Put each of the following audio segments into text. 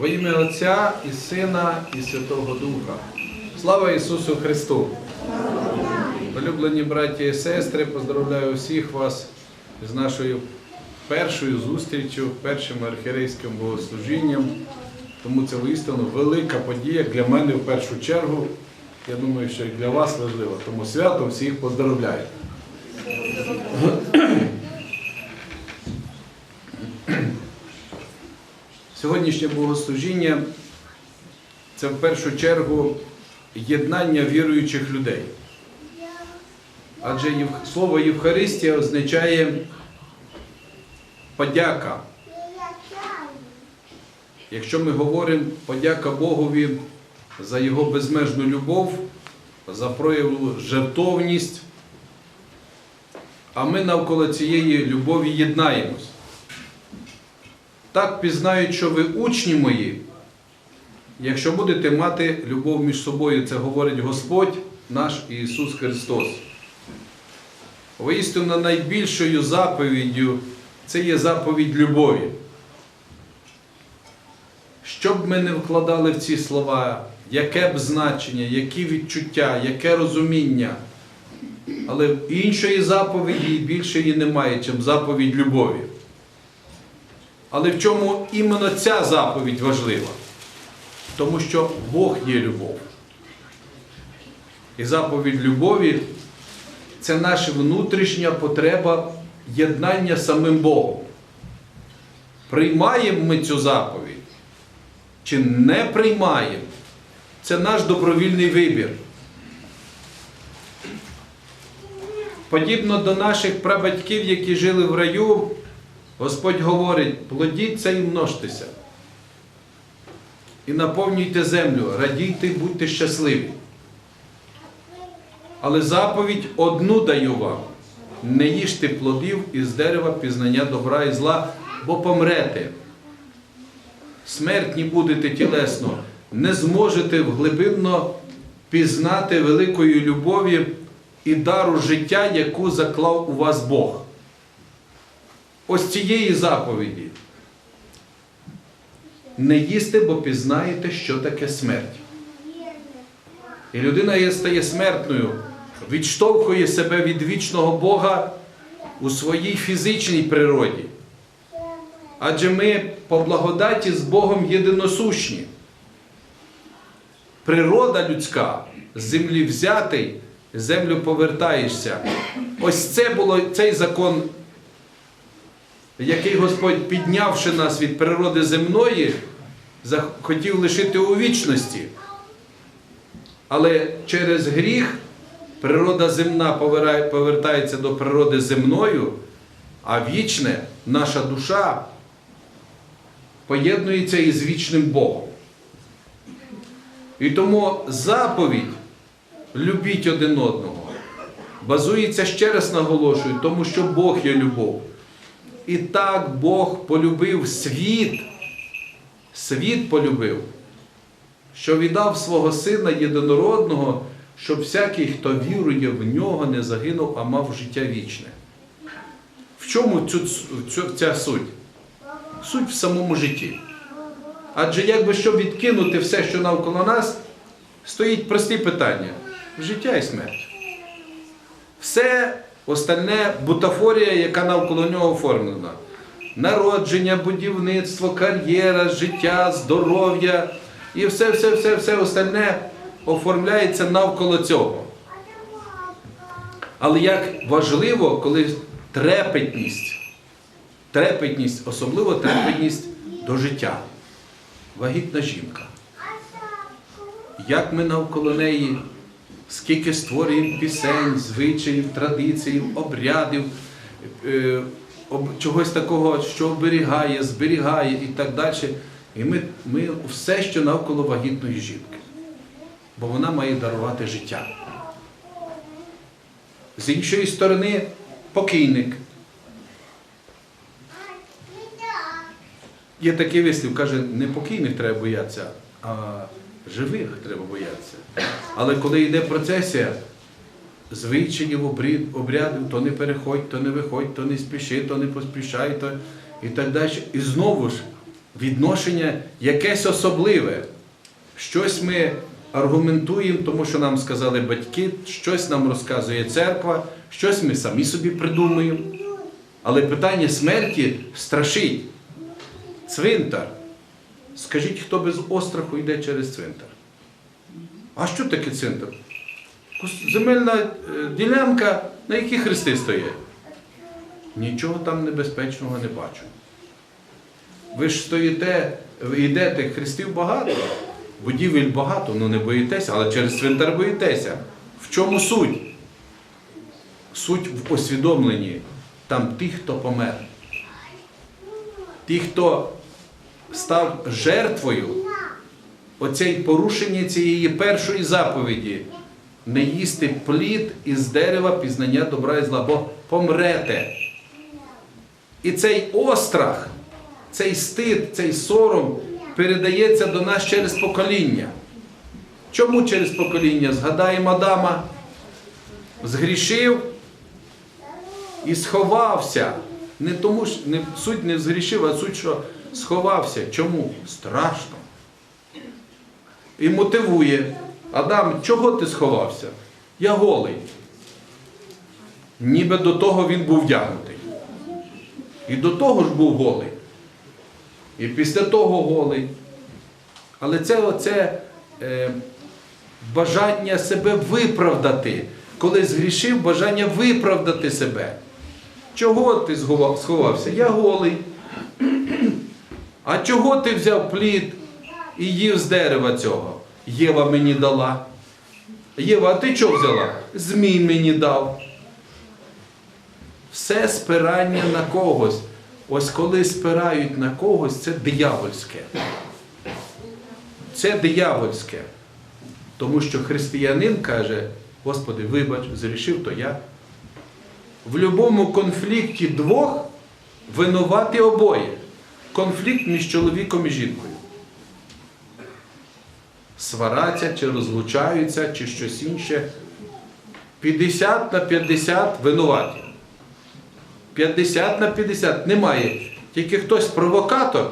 Во ім'я Отця і Сина, і Святого Духа. Слава Ісусу Христу! Улюблені браті і сестри, поздравляю всіх вас з нашою першою зустрічю, першим архірейським богослужінням. Тому це воістину велика подія для мене в першу чергу. Я думаю, що і для вас важливо. Тому свято всіх поздравляю. Сьогоднішнє богослужіння це в першу чергу єднання віруючих людей. Адже слово Євхаристія означає подяка. Якщо ми говоримо подяка Богові за Його безмежну любов, за прояву жертовність, а ми навколо цієї любові єднаємось. Так пізнають, що ви учні мої, якщо будете мати любов між собою, це говорить Господь наш Ісус Христос. Воістину найбільшою заповіддю це є заповідь любові. Що б ми не вкладали в ці слова, яке б значення, які відчуття, яке розуміння, але іншої заповіді і більшої немає, чим заповідь любові. Але в чому іменно ця заповідь важлива? Тому що Бог є любов. І заповідь любові це наша внутрішня потреба єднання з самим Богом. Приймаємо ми цю заповідь чи не приймаємо, це наш добровільний вибір. Подібно до наших прабатьків, які жили в раю, Господь говорить, плодіться і множтеся. І наповнюйте землю, радійте і будьте щасливі. Але заповідь одну даю вам: не їжте плодів із дерева пізнання добра і зла, бо помрете. Смертні будете тілесно, не зможете вглибинно пізнати великої любові і дару життя, яку заклав у вас Бог. Ось цієї заповіді. Не їсти, бо пізнаєте, що таке смерть. І людина стає смертною, відштовхує себе від вічного Бога у своїй фізичній природі. Адже ми по благодаті з Богом єдиносущні. Природа людська з землі взятий, землю повертаєшся. Ось це було цей закон, який Господь, піднявши нас від природи земної, хотів лишити у вічності. Але через гріх природа земна повертається до природи земною, а вічне, наша душа, поєднується із вічним Богом. І тому заповідь любіть один одного базується ще раз наголошую, тому що Бог є любов. І так Бог полюбив світ, світ полюбив, що віддав свого Сина єдинородного, щоб всякий, хто вірує в нього, не загинув, а мав життя вічне. В чому цю, цю, ця суть? Суть в самому житті. Адже якби щоб відкинути все, що навколо нас, стоїть прості питання: життя і смерть. Все остальне бутафорія, яка навколо нього оформлена. Народження, будівництво, кар'єра, життя, здоров'я і все, все, все, все остальне оформляється навколо цього. Але як важливо, коли трепетність, трепетність, особливо трепетність до життя. Вагітна жінка. Як ми навколо неї, скільки створюємо пісень, звичаїв, традицій, обрядів, е, чогось такого, що оберігає, зберігає і так далі. І ми, ми все, що навколо вагітної жінки. Бо вона має дарувати життя. З іншої сторони, покійник. Є такий вислів, каже, не покійних треба боятися, а живих треба боятися. Але коли йде процесія, звичаїв, обряд- обрядів, то не переходь, то не виходь, то не спіши, то не поспішай, то і так далі. І знову ж відношення якесь особливе. Щось ми аргументуємо, тому що нам сказали батьки, щось нам розказує церква, щось ми самі собі придумуємо. Але питання смерті страшить. Цвинтар. Скажіть, хто без остраху йде через цвинтар? А що таке цвинтар? Земельна е, ділянка, на якій хрести стоять. Нічого там небезпечного не бачу. Ви ж стоїте, йдете, хрестів багато, будівель багато, ну не боїтеся, але через цвинтар боїтеся. В чому суть? Суть в усвідомленні. Там ті, хто помер. Ті, хто став жертвою оцей порушення цієї першої заповіді не їсти плід із дерева пізнання добра і зла, бо помрете. І цей острах, цей стид, цей сором передається до нас через покоління. Чому через покоління? Згадаємо Адама, згрішив і сховався. Не тому не, суть не згрішив, а суть, що сховався. Чому? Страшно. І мотивує. Адам, чого ти сховався? Я голий. Ніби до того він був вдягнутий. І до того ж був голий. І після того голий. Але це оце е, бажання себе виправдати. Коли згрішив, бажання виправдати себе. Чого ти сховався? Я голий. А чого ти взяв плід і їв з дерева цього? Єва мені дала. Єва, а ти чого взяла? Змій мені дав. Все спирання на когось. Ось коли спирають на когось, це диявольське. Це диявольське. Тому що християнин каже, Господи, вибач, зрішив, то я. В будь-якому конфлікті двох винуваті обоє. Конфлікт між чоловіком і жінкою. Свараться чи розлучаються, чи щось інше. 50 на 50 винуваті. 50 на 50 немає. Тільки хтось провокатор,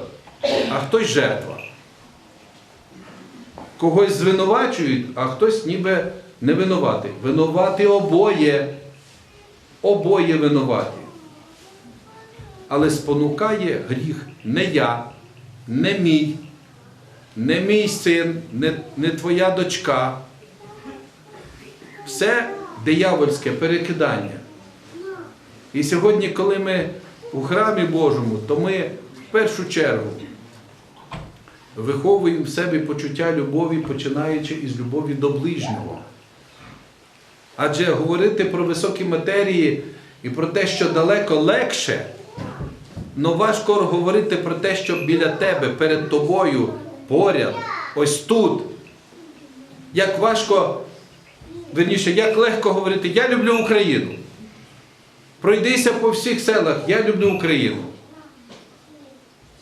а хтось жертва. Когось звинувачують, а хтось ніби не винуватий. Винуваті обоє. Обоє винуваті. Але спонукає гріх не я, не мій, не мій син, не, не твоя дочка. Все диявольське перекидання. І сьогодні, коли ми у храмі Божому, то ми в першу чергу виховуємо в себе почуття любові, починаючи із любові до ближнього. Адже говорити про високі матерії і про те, що далеко легше, но важко говорити про те, що біля тебе, перед тобою, поряд, ось тут. Як важко, верніше, як легко говорити, я люблю Україну. Пройдися по всіх селах, я люблю Україну.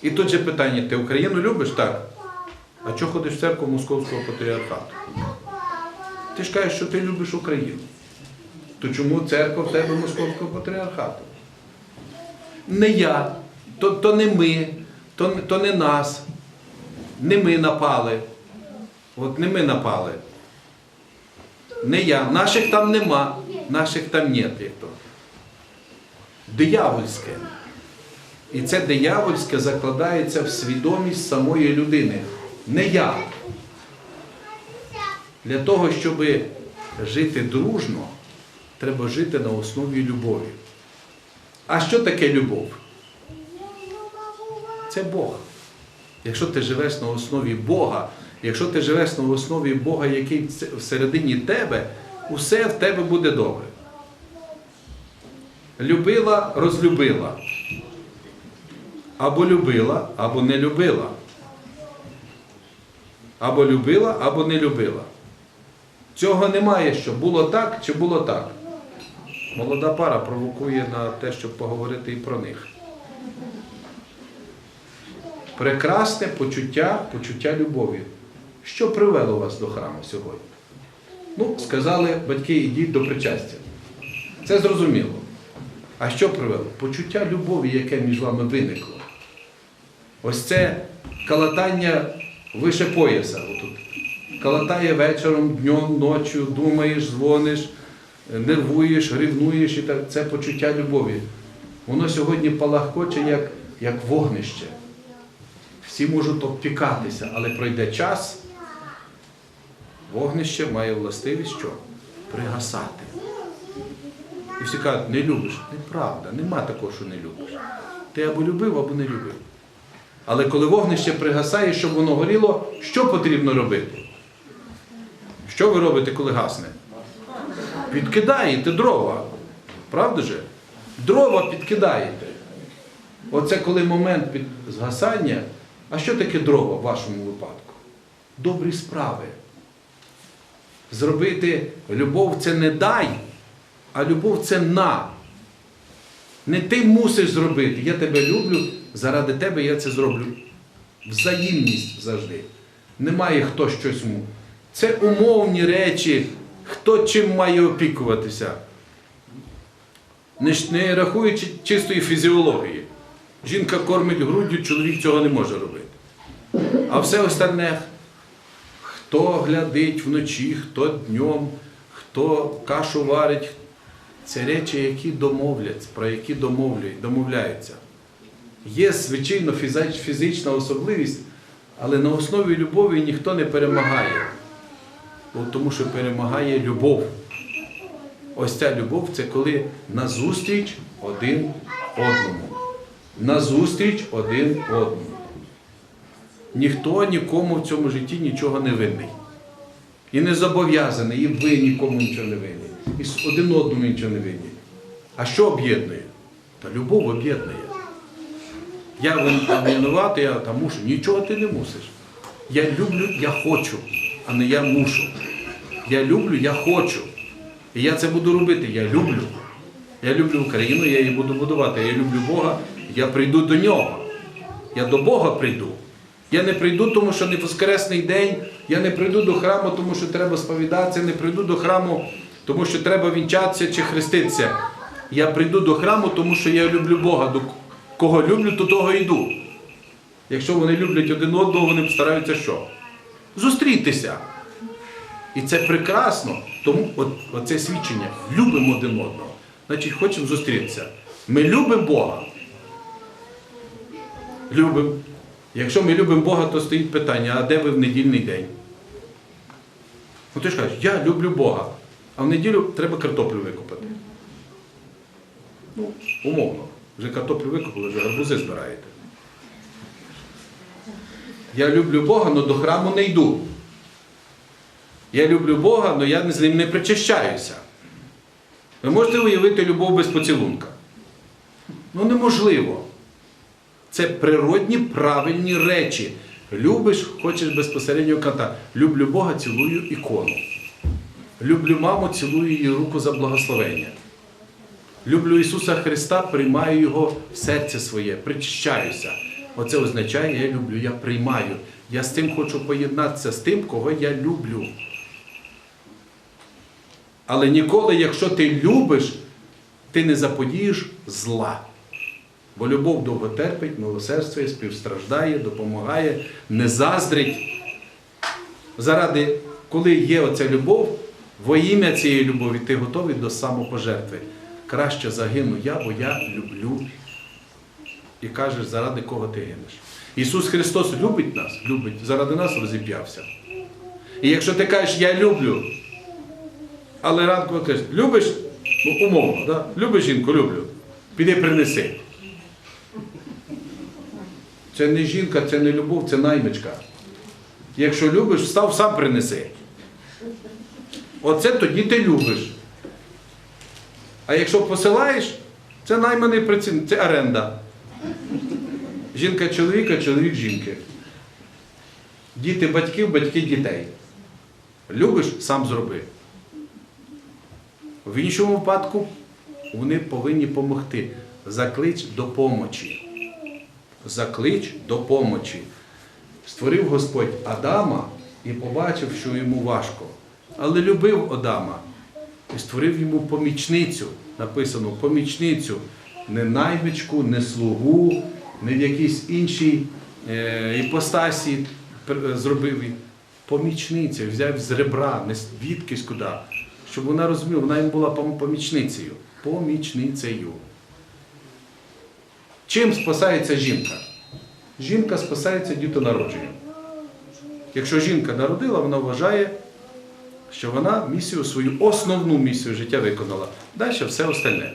І тут же питання, ти Україну любиш? Так. А чого ходиш в церкву Московського патріархату? Ти ж кажеш, що ти любиш Україну. То чому церква в тебе Московського патріархату? Не я, то, то не ми, то, то не нас. Не ми напали. От не ми напали. Не я. Наших там нема, наших там нет. Диявольське. І це диявольське закладається в свідомість самої людини. Не я. Для того, щоб жити дружно, треба жити на основі любові. А що таке любов? Це Бог. Якщо ти живеш на основі Бога, якщо ти живеш на основі Бога, який всередині тебе, усе в тебе буде добре. Любила, розлюбила. Або любила, або не любила. Або любила, або не любила. Цього немає, що було так чи було так. Молода пара провокує на те, щоб поговорити і про них. Прекрасне почуття, почуття любові. Що привело вас до храму сьогодні? Ну, сказали батьки, ідіть до причастя. Це зрозуміло. А що привело? Почуття любові, яке між вами виникло. Ось це калатання вище пояса. Отут. Калатає вечором, днем, ночі, думаєш, дзвониш, нервуєш, ревнуєш, і так. це почуття любові. Воно сьогодні палахкоче, як, як вогнище. Всі можуть обпікатися, але пройде час, вогнище має властивість що? Пригасати. І всі кажуть, не любиш. Неправда, нема такого, що не любиш. Ти або любив, або не любив. Але коли вогнище пригасає, щоб воно горіло, що потрібно робити? Що ви робите, коли гасне? Підкидаєте дрова. Правда же? Дрова підкидаєте. Оце коли момент під згасання. А що таке дрова в вашому випадку? Добрі справи. Зробити любов це не дай, а любов це на. Не ти мусиш зробити. Я тебе люблю, заради тебе я це зроблю. Взаємність завжди. Немає хто щось му. Це умовні речі, хто чим має опікуватися. Не, рахуючи чистої фізіології. Жінка кормить груддю, чоловік цього не може робити. А все остальне, хто глядить вночі, хто днем, хто кашу варить, це речі, які домовляться, про які домовляють, домовляються. Є, звичайно, фізична особливість, але на основі любові ніхто не перемагає. Тому що перемагає любов. Ось ця любов це коли назустріч один одному. Назустріч один одному. Ніхто нікому в цьому житті нічого не винний. І не зобов'язаний, і ви нікому нічого не винні. І один одному нічого не винні. А що об'єднує? Та любов об'єднує. Я вин- винуватий, я там мушу. Нічого ти не мусиш. Я люблю, я хочу, а не я мушу. Я люблю, я хочу. І я це буду робити. Я люблю. Я люблю Україну, я її буду будувати. Я люблю Бога, я прийду до нього. Я до Бога прийду. Я не прийду, тому що не воскресний день, я не прийду до храму, тому що треба сповідатися, я не прийду до храму, тому що треба вінчатися чи хреститися. Я прийду до храму, тому що я люблю Бога. До кого люблю, до того йду. Якщо вони люблять один одного, вони стараються що? Зустрітися. І це прекрасно. Тому от, оце свідчення. Любимо один одного. Значить, хочемо зустрітися. Ми любимо Бога. Любимо. Якщо ми любимо Бога, то стоїть питання, а де ви в недільний день? Ну ти ж кажеш, я люблю Бога, а в неділю треба картоплю викопати. Ну, умовно. Вже картоплю викопали, вже гарбузи збираєте. Я люблю Бога, але до храму не йду. Я люблю Бога, але я з ним не причащаюся. Ви можете уявити любов без поцілунка? Ну неможливо. Це природні правильні речі. Любиш, хочеш безпосередньо контакт. Люблю Бога, цілую ікону. Люблю маму, цілую її руку за благословення. Люблю Ісуса Христа, приймаю Його в серце своє, причащаюся. Оце означає, я люблю, я приймаю. Я з тим хочу поєднатися з тим, кого я люблю. Але ніколи, якщо ти любиш, ти не заподієш зла. Бо любов довго терпить, милосердствує, співстраждає, допомагає, не заздрить. Заради, коли є оця любов, во ім'я цієї любові ти готовий до самопожертви. Краще загину я, бо я люблю. І кажеш, заради кого ти гинеш. Ісус Христос любить нас, любить, заради нас розіп'явся. І якщо ти кажеш, я люблю, але ранку кажеш, любиш, ну умовно, да? любиш жінку, люблю. Піди принеси. Це не жінка, це не любов, це наймичка. Якщо любиш, встав, сам принеси. Оце тоді ти любиш. А якщо посилаєш, це найманий працівник, це оренда. Жінка чоловіка, чоловік жінки. Діти батьків, батьки дітей. Любиш, сам зроби. В іншому випадку вони повинні допомогти. Заклич до. Заклич до помочі. Створив Господь Адама і побачив, що йому важко. Але любив Адама і створив йому помічницю. Написано помічницю, не наймичку, не слугу, не в якійсь іншій е, іпостасі зробив і помічниця, взяв з ребра, не звідкись куди, щоб вона розуміла, вона їм була помічницею. Помічницею. Чим спасається жінка? Жінка спасається дітонародженням. Якщо жінка народила, вона вважає, що вона місію свою, основну місію життя виконала. Далі все остальне.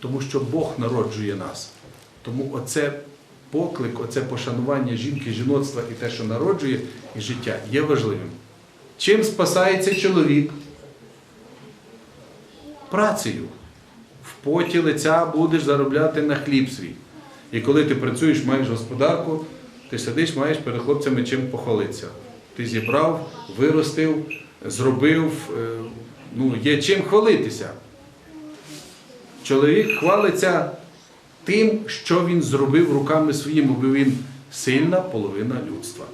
Тому що Бог народжує нас. Тому оце поклик, оце пошанування жінки, жіноцтва і те, що народжує, і життя є важливим. Чим спасається чоловік? Працею. Поті лиця будеш заробляти на хліб свій. І коли ти працюєш, маєш господарку, ти сидиш, маєш перед хлопцями чим похвалитися. Ти зібрав, виростив, зробив, е, ну, є чим хвалитися. Чоловік хвалиться тим, що він зробив руками своїми, бо він сильна половина людства.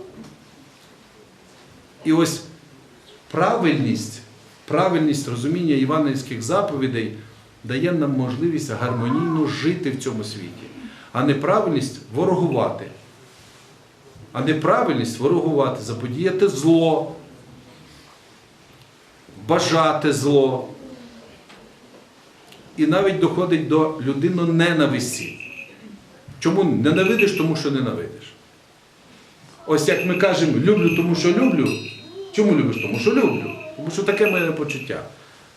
І ось правильність, правильність розуміння євангельських заповідей дає нам можливість гармонійно жити в цьому світі, а неправильність ворогувати. А неправильність ворогувати, заподіяти зло, бажати зло. І навіть доходить до людину ненависті. Чому ненавидиш, тому що ненавидиш? Ось як ми кажемо, люблю, тому що люблю. Чому любиш? Тому що люблю. Тому що таке моє почуття.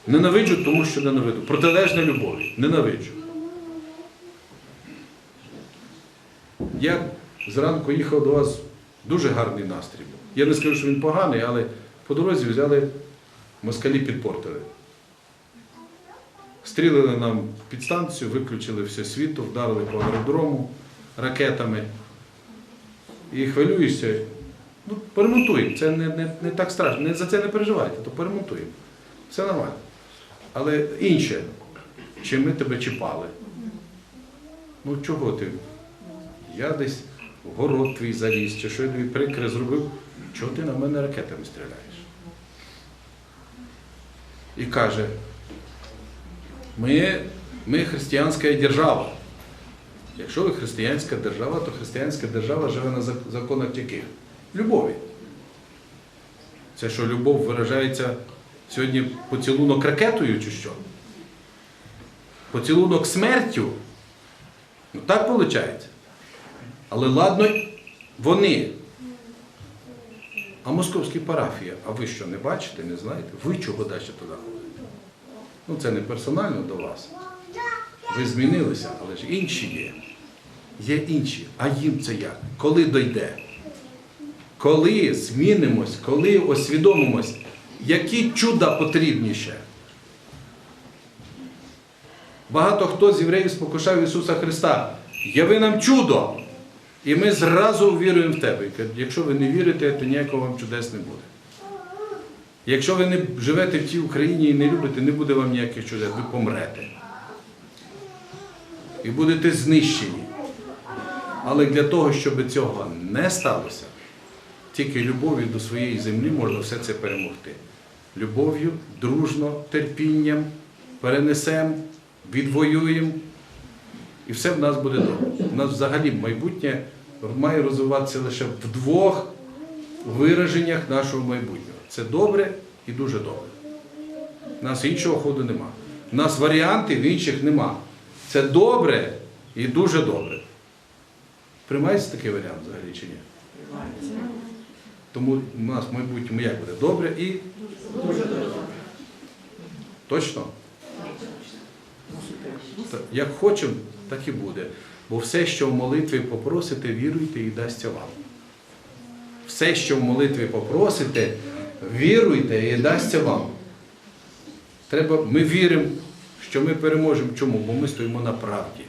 Ненавиджу, тому що ненавиду. Протилежна любові. Ненавиджу. Я зранку їхав до вас дуже гарний настрій. був. Я не скажу, що він поганий, але по дорозі взяли москалі підпортили. Стрілили нам підстанцію, виключили все світло, вдарили по аеродрому ракетами. І хвилюєшся. Ну, перемонтуємо. Це не, не, не так страшно. Не, за це не переживайте, то перемонтуємо. Все нормально. Але інше, чи ми тебе чіпали? Ну чого ти? Я десь в город твій заліз, чи що я тобі прикре зробив, чого ти на мене ракетами стріляєш? І каже, ми, ми християнська держава. Якщо ви християнська держава, то християнська держава живе на законах яких? Любові. Це що любов виражається сьогодні поцілунок ракетою чи що? Поцілунок смертю? Ну так виходить. Але ладно, вони. А московські парафії, а ви що, не бачите, не знаєте? Ви чого далі туди ходите? Ну це не персонально до вас. Ви змінилися, але ж інші є. Є інші. А їм це як? Коли дойде? Коли змінимось, коли освідомимось, які чуда потрібні ще? Багато хто з євреїв спокушав Ісуса Христа. Яви нам чудо! І ми зразу віруємо в тебе. Якщо ви не вірите, то ніякого вам чудес не буде. Якщо ви не живете в тій Україні і не любите, не буде вам ніяких чудес, ви помрете. І будете знищені. Але для того, щоб цього не сталося, тільки любов'ю до своєї землі можна все це перемогти. Любов'ю, дружно, терпінням перенесемо, відвоюємо, і все в нас буде добре. У нас взагалі майбутнє має розвиватися лише в двох вираженнях нашого майбутнього. Це добре і дуже добре. У нас іншого ходу нема. У нас варіантів інших нема. Це добре і дуже добре. Приймається такий варіант взагалі чи ні? Тому у нас в майбутньому як буде? Добре і Дуже добре. точно? Як хочемо, так і буде. Бо все, що в молитві попросите, віруйте і дасться вам. Все, що в молитві попросите, віруйте і дасться вам. Треба, ми віримо, що ми переможемо. Чому? Бо ми стоїмо на правді.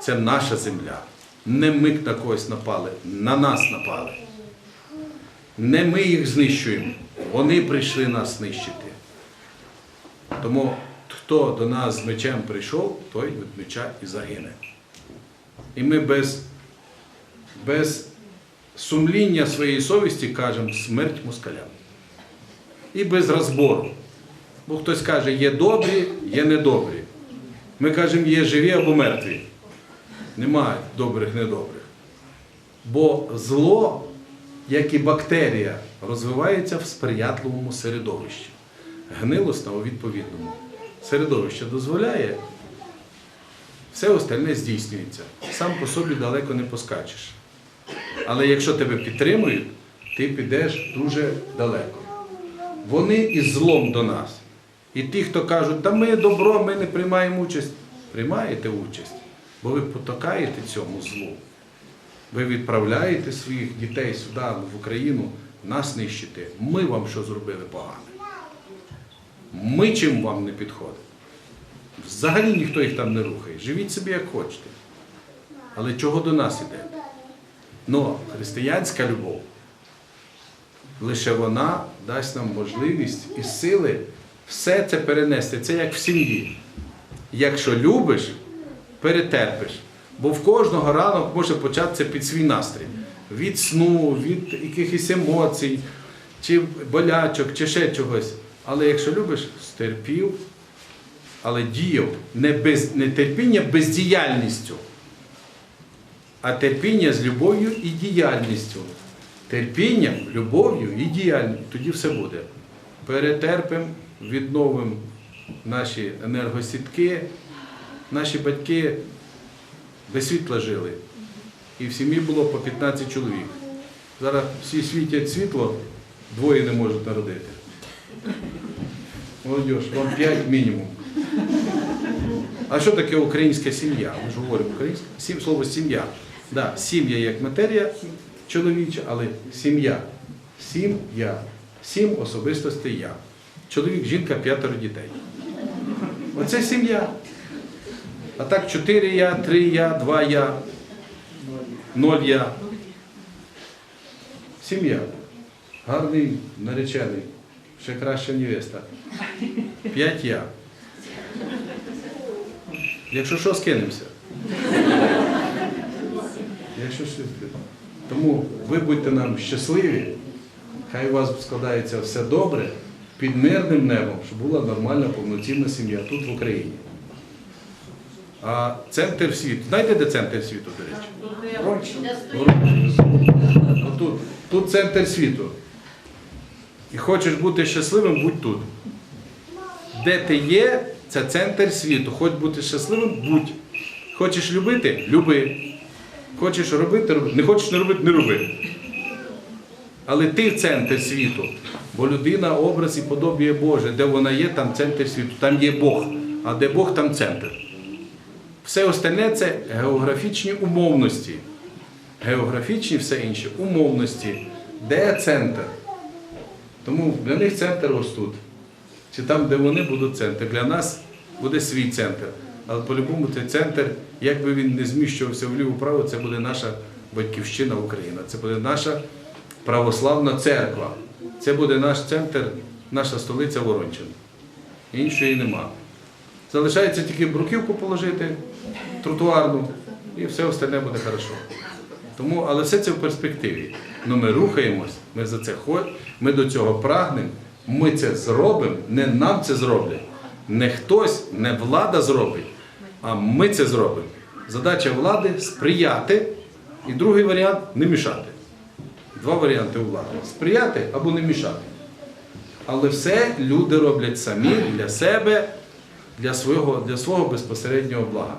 Це наша земля. Не ми на когось напали, на нас напали. Не ми їх знищуємо, вони прийшли нас знищити. Тому хто до нас з мечем прийшов, той від меча і загине. І ми без, без сумління своєї совісті кажемо смерть москалям. І без розбору. Бо хтось каже, є добрі, є недобрі. Ми кажемо, є живі або мертві. Немає добрих, недобрих. Бо зло, як і бактерія, розвивається в сприятливому середовищі, гнилосно у відповідному. Середовище дозволяє, все остальне здійснюється. Сам по собі далеко не поскачеш. Але якщо тебе підтримують, ти підеш дуже далеко. Вони із злом до нас. І ті, хто кажуть, та ми добро, ми не приймаємо участь, приймаєте участь, бо ви потакаєте цьому злу. Ви відправляєте своїх дітей сюди, в Україну, нас нищити. Ми вам що зробили погане. Ми чим вам не підходимо. Взагалі ніхто їх там не рухає. Живіть собі як хочете. Але чого до нас іде? Ну, християнська любов, лише вона дасть нам можливість і сили все це перенести. Це як в сім'ї. Якщо любиш, перетерпиш. Бо в кожного ранок може початися під свій настрій. Від сну, від якихось емоцій, чи болячок, чи ще чогось. Але якщо любиш, стерпів, але діяв не, без, не терпіння бездіяльністю, а терпіння з любов'ю і діяльністю. Терпінням, любов'ю і діяльністю. Тоді все буде. Перетерпимо, відновимо наші енергосітки, наші батьки без світла жили. І в сім'ї було по 15 чоловік. Зараз всі світять світло, двоє не можуть народити. Молодіж, вам 5 мінімум. А що таке українська сім'я? Ми ж говоримо українська. Сім слово сім'я. Да, сім'я як матерія чоловіча, але сім'я. Сім'я. Сім особистостей я. Чоловік, жінка, п'ятеро дітей. Оце сім'я. А так чотири я, три я, два я, ноль я. Сім'я. Гарний наречений. Ще краща невеста. П'ять я. Якщо що, скинемося. Якщо що, Тому ви будьте нам щасливі, хай у вас складається все добре, під мирним небом, щоб була нормальна, повноцінна сім'я тут в Україні. А центр світу. Знаєте, де центр світу, до речі? Тут, тут центр світу. І хочеш бути щасливим, будь тут. Де ти є, це центр світу. Хоч бути щасливим, будь. Хочеш любити люби. Хочеш робити, роби. Не хочеш не робити, не роби. Але ти центр світу. Бо людина образ і подобіє Боже. Де вона є, там центр світу. Там є Бог. А де Бог, там центр. Все остальне це географічні умовності. Географічні все інше умовності. Де центр? Тому для них центр ось тут. Чи там, де вони будуть центр. Для нас буде свій центр. Але по-любому цей центр, як би він не зміщувався вліво-право, це буде наша батьківщина Україна. Це буде наша православна церква. Це буде наш центр, наша столиця Ворончин. Іншої нема. Залишається тільки бруківку положити, тротуарну, і все остальне буде хорошо. Тому, але все це в перспективі. Ну ми рухаємось, ми за це ходимо, ми до цього прагнемо, ми це зробимо, не нам це зроблять. Не хтось, не влада зробить, а ми це зробимо. Задача влади сприяти, і другий варіант не мішати. Два варіанти у влади сприяти або не мішати. Але все люди роблять самі для себе, для свого, для свого безпосереднього блага.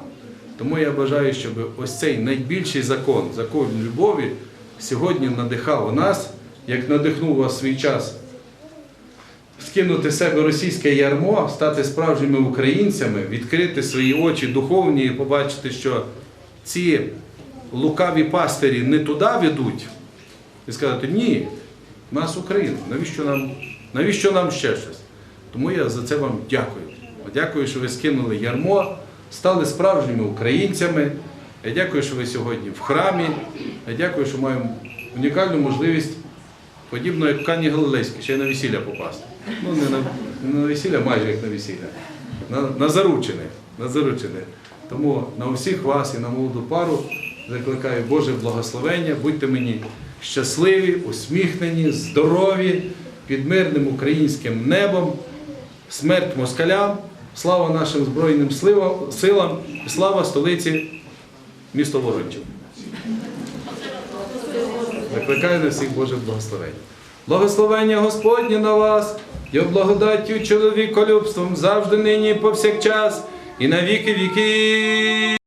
Тому я бажаю, щоб ось цей найбільший закон, закон любові, сьогодні надихав нас, як надихнув вас свій час скинути з себе російське ярмо, стати справжніми українцями, відкрити свої очі духовні і побачити, що ці лукаві пастирі не туди ведуть, і сказати, ні, в нас Україна, навіщо нам, навіщо нам ще щось? Тому я за це вам дякую. Дякую, що ви скинули ярмо, стали справжніми українцями. Я дякую, що ви сьогодні в храмі. Я дякую, що маємо унікальну можливість, подібно як Кані Галилейській, ще й на весілля попасти. Ну, не на, не на весілля, майже як на весілля. На, на заручене. На заручене. Тому на усіх вас і на молоду пару закликаю Боже благословення. Будьте мені щасливі, усміхнені, здорові, під мирним українським небом. Смерть москалям, слава нашим Збройним силам і слава столиці місто Ворончу. Закликаю на всіх Божих благословень. Благословення Господнє на вас, і благодаттю чоловіколюбством завжди нині повсякчас, і на віки віки.